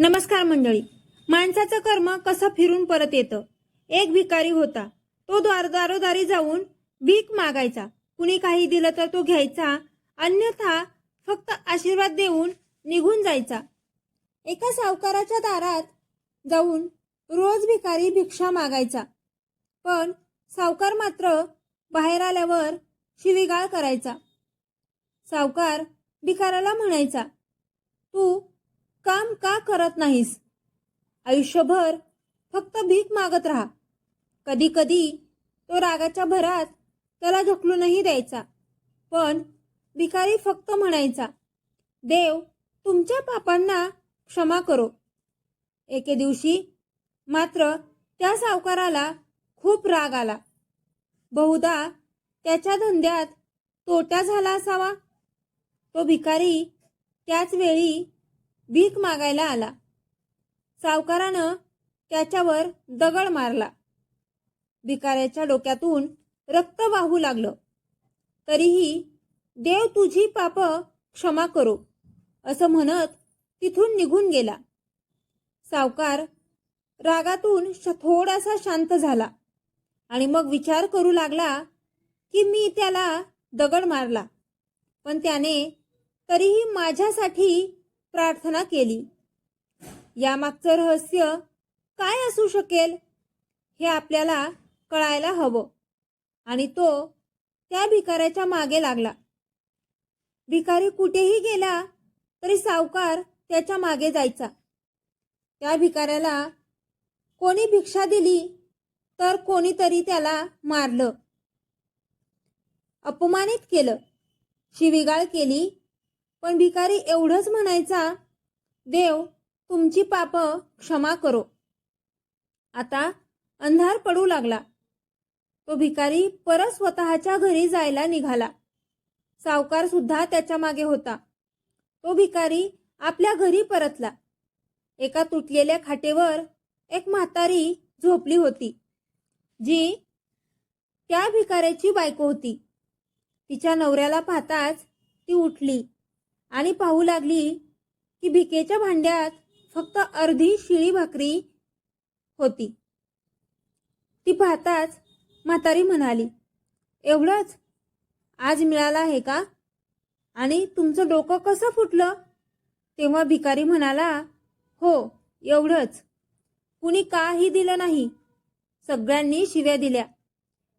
नमस्कार मंडळी. माणसाचं कर्म कसं फिरून परत येतं? एक भिकारी होता. तो द्वार दारोदारी जाऊन भीक मागायचा. कुणी काही दिलं तर तो घ्यायचा. अन्यथा फक्त आशीर्वाद देऊन निघून जायचा. एका सावकाराच्या दारात जाऊन रोज भिकारी भिक्षा मागायचा. पण सावकार मात्र बाहेर आल्यावर शिवीगाळ करायचा. सावकार भिकाराला म्हणायचा तू काम का करत नाहीस? आयुष्यभर फक्त भीक मागत राहा. कधी कधी तो रागाच्या भरात त्याला ढकलूनही द्यायचा पण भिकारी फक्त म्हणायचा देव तुमच्या पापांना क्षमा करो. एके दिवशी मात्र त्या सावकाराला खूप राग आला. बहुधा त्याच्या धंद्यात तोटा झाला असावा. तो भिकारी त्याच वेळी भीक मागायला आला. सावकारानं त्याच्यावर दगड मारला. भिकाऱ्याच्या डोक्यातून रक्त वाहू लागलं. तरीही देव तुझी पाप क्षमा करो असं म्हणत तिथून निघून गेला. सावकार रागातून श- थोडासा शांत झाला आणि मग विचार करू लागला की मी त्याला दगड मारला. पण त्याने तरीही माझ्यासाठी प्रार्थना केली. यामागचं रहस्य काय असू शकेल हे आपल्याला कळायला हवं. आणि तो त्या भिकाऱ्याच्या मागे लागला. भिकारी कुठेही गेला तरी सावकार त्याच्यामागे जायचा. त्या भिकाऱ्याला कोणी भिक्षा दिली तर कोणीतरी त्याला मारलं. अपमानित केलं. शिवीगाळ केली पण भिकारी एवढंच म्हणायचा देव तुमची पाप क्षमा करो. आता अंधार पडू लागला. तो भिकारी परत स्वतःच्या घरी जायला निघाला. सावकार सुद्धा त्याच्यामागे होता. तो भिकारी आपल्या घरी परतला. एका तुटलेल्या खाटेवर एक म्हातारी झोपली होती जी त्या भिकाऱ्याची बायको होती. तिच्या नवऱ्याला पाहताच ती उठली. आणि पाहू लागली की भिकेच्या भांड्यात फक्त अर्धी शिळी भाकरी होती. ती पाहताच म्हातारी म्हणाली एवढंच? आज मिळाला आहे का? आणि तुमचं डोकं कसं फुटलं? तेव्हा भिकारी म्हणाला हो एवढंच. कुणी काही दिलं नाही. सगळ्यांनी शिव्या दिल्या.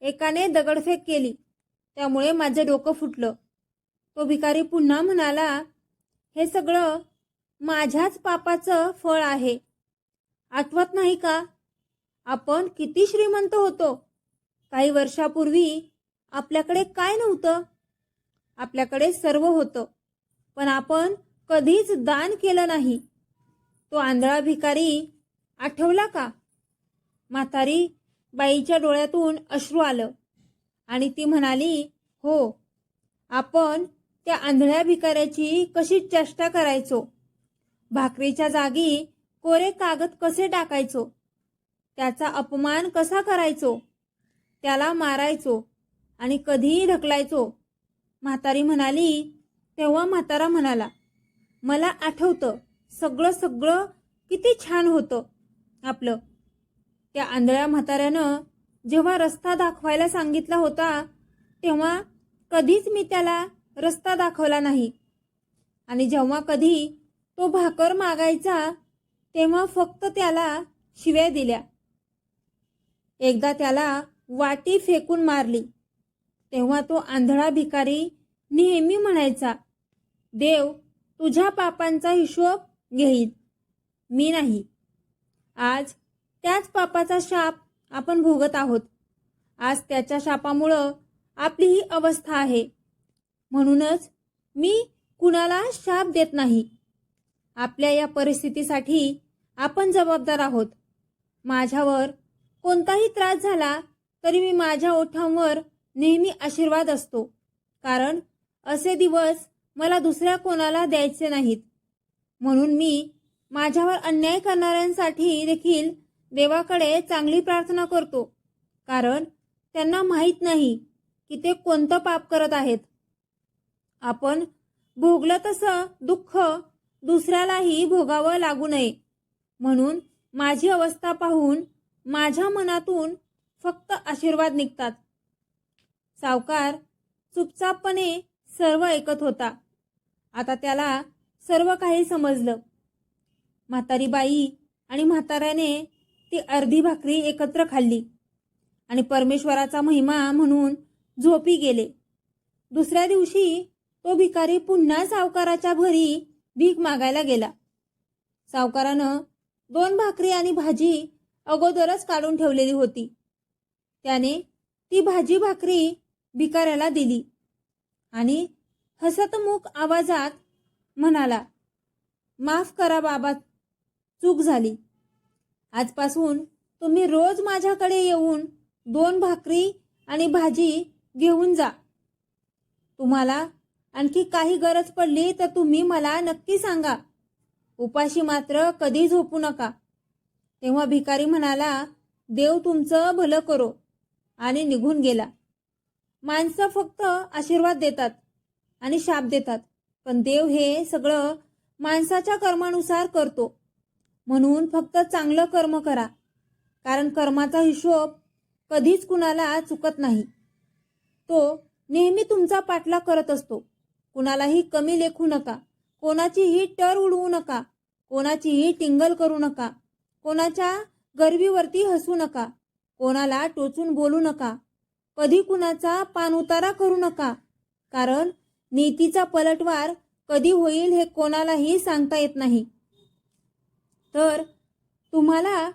एकाने दगडफेक केली. त्यामुळे माझं डोकं फुटलं. तो भिकारी पुन्हा म्हणाला हे सगळं माझ्याच पापाचं फळ आहे. आठवत नाही का? आपण किती श्रीमंत होतो. काही वर्षापूर्वी आपल्याकडे काय नव्हतं? आपल्याकडे सर्व होतं. पण आपण कधीच दान केलं नाही. तो आंधळा भिकारी आठवला का? म्हातारी बाईच्या डोळ्यातून अश्रू आलं आणि ती म्हणाली हो आपण त्या आंधळ्या भिकाऱ्याची कशी चेष्टा करायचो? भाकरीच्या जागी कोरे कागद कसे टाकायचो? त्याचा अपमान कसा करायचो? त्याला मारायचो आणि कधीही ढकलायचो. म्हातारी म्हणाली तेव्हा म्हातारा म्हणाला मला आठवतं सगळं सगळं किती छान होतं आपलं. त्या आंधळ्या म्हाताऱ्यानं जेव्हा रस्ता दाखवायला सांगितला होता तेव्हा कधीच मी त्याला रस्ता दाखवला नाही. आणि जेव्हा कधी तो भाकर मागायचा तेव्हा फक्त त्याला शिव्या दिल्या. एकदा त्याला वाटी फेकून मारली. तेव्हा तो आंधळा भिकारी नेहमी म्हणायचा देव तुझ्या पापांचा हिशोब घेईल. मी नाही. आज त्याच पापाचा शाप आपण भोगत आहोत. आज त्याच्या शापामुळं आपली ही अवस्था आहे. म्हणूनच मी कुणाला शाप देत नाही. आपल्या या परिस्थितीसाठी आपण जबाबदार आहोत. माझ्यावर कोणताही त्रास झाला तरी मी माझ्या ओठांवर नेहमी आशीर्वाद असतो. कारण असे दिवस मला दुसऱ्या कोणाला द्यायचे नाहीत. म्हणून मी माझ्यावर अन्याय करणाऱ्यांसाठी देखील देवाकडे चांगली प्रार्थना करतो. कारण त्यांना माहीत नाही की ते कोणतं पाप करत आहेत. आपण भोगलं तसं दुःख दुसऱ्यालाही भोगावं लागू नये. म्हणून माझी अवस्था पाहून माझ्या मनातून फक्त आशीर्वाद निघतात. सावकार चुपचापपणे सर्व ऐकत होता. आता त्याला सर्व काही समजलं. म्हातारी बाई आणि म्हाताऱ्याने ती अर्धी भाकरी एकत्र खाल्ली आणि परमेश्वराचा महिमा म्हणून झोपी गेले. दुसऱ्या दिवशी तो भिकारी पुन्हा सावकाराच्या घरी भीक मागायला गेला. सावकारानं दोन भाकरी आणि भाजी अगोदरच काढून ठेवलेली होती. त्याने ती भाजी भाकरी भिकाऱ्याला दिली आणि हसतमुख आवाजात म्हणाला माफ करा बाबा चूक झाली. आजपासून तुम्ही रोज माझ्याकडे येऊन दोन भाकरी आणि भाजी घेऊन जा. तुम्हाला आणखी काही गरज पडली तर तुम्ही मला नक्की सांगा. उपाशी मात्र कधी झोपू नका. तेव्हा भिकारी म्हणाला देव तुमचं भलं करो. आणि निघून गेला. माणसं फक्त आशीर्वाद देतात आणि शाप देतात पण देव हे सगळं माणसाच्या कर्मानुसार करतो. म्हणून फक्त चांगलं कर्म करा कारण कर्माचा हिशोब कधीच कुणाला चुकत नाही. तो नेहमी तुमचा पाठलाग करत असतो. कुणालाही कमी लेखू नका. कोणाचीही टर उडवू नका. कोणाचीही टिंगल करू नका. कोणाच्या गर्वीवरती हसू नका. कोणाला टोचून बोलू नका. कधी कुणाचा पानउतारा करू नका. कारण नीतीचा पलटवार कधी होईल हे कोणालाही सांगता येत नाही. तर तुम्हाला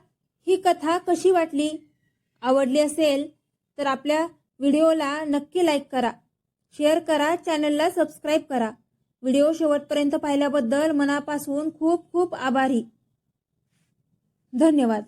ही कथा कशी वाटली? आवडली असेल तर आपल्या व्हिडिओला नक्की लाईक करा. शेअर करा चॅनलला सबस्क्राईब करा. व्हिडिओ शेवटपर्यंत पाहिल्याबद्दल मनापासून खूप खूप आभारी. धन्यवाद.